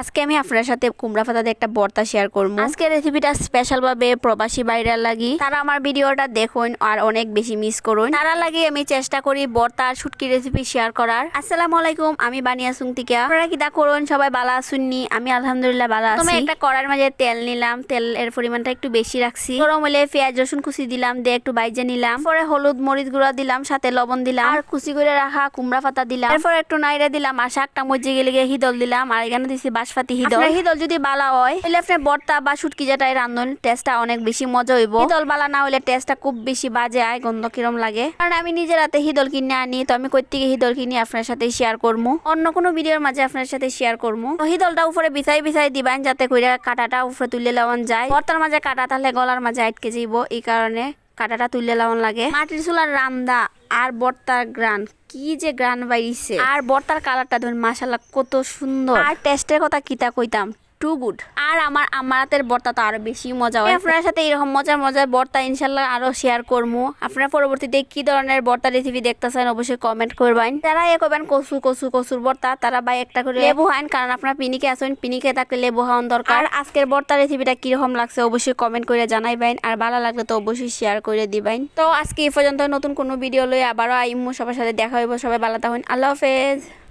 আজকে আমি আপনার সাথে কুমড়া পাতাতে একটা বর্তা শেয়ার করব। আজকে রেসিপিটা স্পেশাল ভাবে প্রবাসী বাইরের লাগি। তারা আমার ভিডিওটা দেখুন আর অনেক বেশি মিস করুন। তারা লাগে আমি চেষ্টা করি বর্তা আর শুটকি রেসিপি শেয়ার করার। আসসালামু আলাইকুম, আমি বানিয়া সুংতিকা আপনারা কিতা করুন, সবাই বালা শুননি আমি আলহামদুলিল্লাহ বালা আছি। তুমি একটা কড়ার মাঝে তেল নিলাম। তেলের পরিমাণটা একটু বেশি রাখছি। গরম হলে পেঁয়াজ, রসুন কুচি দিলাম, দিয়ে একটু বাইজে নিলাম। পরে হলুদ মরিচ গুঁড়া দিলাম, সাথে লবণ দিলাম। আর কুচি করে রাখা কুমড়া পাতা দিলাম। এরপর একটু নাইড়ে দিলাম, আর শাকটা মজে গেলে গিয়ে হিদল দিলাম। আর এখানে দিছি বাসপাতি হিদল। আপনার হিদল যদি বালা হয় তাহলে আপনি বর্তা বা শুটকি যেটাই রান্ধন টেস্টটা অনেক বেশি মজা হইব। হিদল বালা না হলে টেস্টটা খুব বেশি বাজে আয় গন্ধ কিরম লাগে। কারণ আমি নিজের হাতে হিদল কিনে আনি তো আমি কই থেকে হিদল কিনে আপনার সাথে শেয়ার করব অন্য কোনো ভিডিওর মাঝে আপনার সাথে শেয়ার করব তো হিদলটা উপরে বিছাই বিছাই দিবেন যাতে কইরা কাটাটা উপরে তুলে লওয়ান যায়। বর্তার মাঝে কাটা তাহলে গলার মাঝে আটকে যাইব এই কারণে কাটাটা তুলে লওয়ান লাগে। মাটির চুলার রান্দা আর বর্তার গ্রান কি যে গ্রান বাইছে। আর বর্তার কালারটা ধরুন মাসাল্লাহ কত সুন্দর। আর টেস্টের কথা কিতা কইতাম টু গুড আর আমার আমার হাতের বর্তা তো আরও বেশি মজা হয়। আপনার সাথে এরকম মজার মজার বর্তা ইনশাল্লাহ আরও শেয়ার করব আপনারা পরবর্তীতে কি ধরনের বর্তা রেসিপি দেখতেছেন অবশ্যই কমেন্ট করবেন। যারা এ করবেন কসু কসু কসুর বর্তা তারা ভাই একটা করে লেবু হান কারণ আপনার পিনিকে আসেন পিনিকে থাকলে লেবু হাওয়ান দরকার। আর আজকের বর্তা রেসিপিটা কীরকম লাগছে অবশ্যই কমেন্ট করে জানাইবেন আর ভালো লাগলে তো অবশ্যই শেয়ার করে দিবেন। তো আজকে এই পর্যন্ত নতুন কোনো ভিডিও লই আবারও আইমু সবার সাথে দেখা হইব সবাই ভালো থাকুন আল্লাহ হাফেজ।